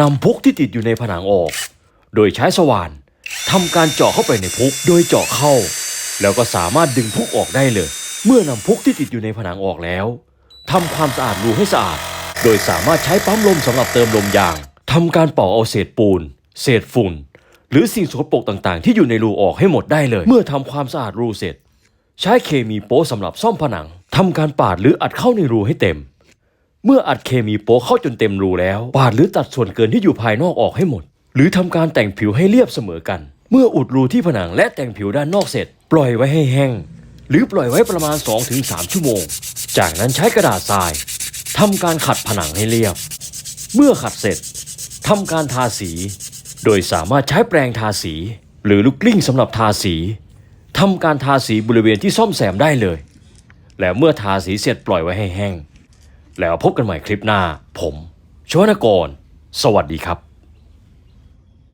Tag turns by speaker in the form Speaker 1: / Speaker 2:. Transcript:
Speaker 1: นำพุกที่ติดอยู่ในผนังออก โดยใช้สว่านทำการเจาะเข้าไปในพุกโดยเจาะเข้า แล้วก็สามารถดึงพุกออกได้เลย เมื่อนำพุกที่ติดอยู่ในผนังออกแล้วทำความสะอาดรูให้สะอาด โดยสามารถใช้ปั๊มลมสำหรับเติมลมยางทำการเป่าเอาเศษปูน เศษฝุ่น หรือสิ่งสกปรกต่างๆ ที่อยู่ในรูออกให้หมดได้เลย เมื่อทำความสะอาดรูเสร็จ ใช้เคมีโป๊สำหรับซ่อมผนังทำการปาดหรืออัดเข้าในรูให้เต็ม เมื่ออัดเคมีโป๊เข้าจนเต็มรูแล้ว ปาดหรือตัดส่วนเกินที่อยู่ภายนอกออกให้หมด หรือทำการแต่งผิวให้เรียบเสมอกัน เมื่ออุดรูที่ผนังและแต่งผิวด้านนอกเสร็จ ปล่อยไว้ให้แห้ง หรือปล่อยไว้ประมาณ 2-3 ชั่วโมง จากนั้นใช้กระดาษทรายทำการขัดผนังให้เรียบ เมื่อขัดเสร็จทำการทาสี โดยสามารถใช้แปรงทาสี หรือลูกกลิ้งสำหรับทาสีทำการทาสีบริเวณที่ซ่อมแซมได้เลย แล้วเมื่อทาสีเสร็จปล่อยไว้ให้แห้ง แล้วพบกันใหม่คลิปหน้า ผมชวนกร สวัสดีครับ